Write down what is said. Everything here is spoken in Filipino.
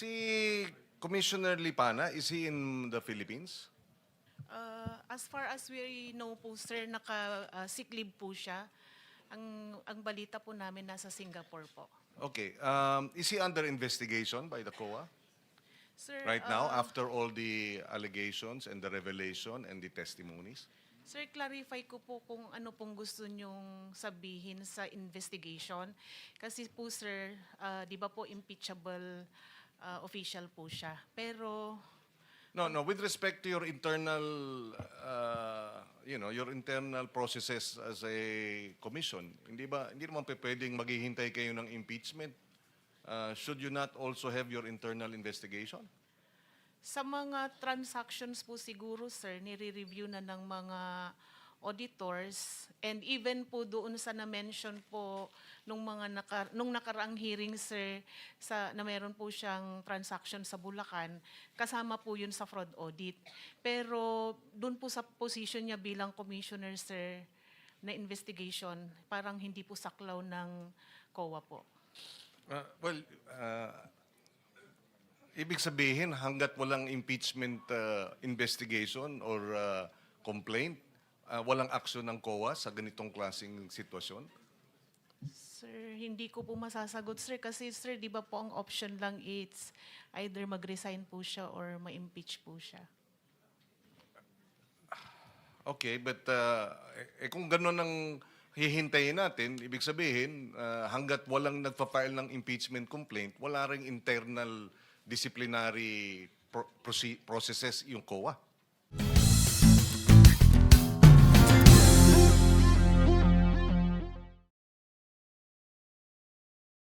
Si Commissioner Lipana, is he in the Philippines? Uh, as far as we know po, sir, naka-sick leave po siya. Ang, ang balita po namin nasa Singapore po. Okay. Um, is he under investigation by the COA Sir, right now uh, after all the allegations and the revelation and the testimonies? Sir, clarify ko po kung ano pong gusto nyong sabihin sa investigation. Kasi po, sir, uh, di ba po impeachable uh, official po siya. Pero No, no. With respect to your internal, uh, you know, your internal processes as a commission, hindi ba, hindi naman pwedeng maghihintay kayo ng impeachment? Uh, should you not also have your internal investigation? Sa mga transactions po siguro, sir, nire-review na ng mga auditors and even po doon sa na-mention po nung mga naka, nung nakaraang hearing sir sa na meron po siyang transaction sa Bulacan kasama po yun sa fraud audit. Pero doon po sa position niya bilang commissioner sir na investigation parang hindi po saklaw ng COA po. Uh, well, uh, ibig sabihin hanggat walang impeachment uh, investigation or uh, complaint, uh, walang aksyon ng COA sa ganitong klaseng sitwasyon? Sir, hindi ko po masasagot, sir. Kasi, sir, di ba po ang option lang it's either mag-resign po siya or ma-impeach po siya. Okay, but uh, eh, kung gano'n ang hihintayin natin, ibig sabihin, uh, hanggat walang nagpa-file ng impeachment complaint, wala ring internal disciplinary pro- proce- processes yung COA.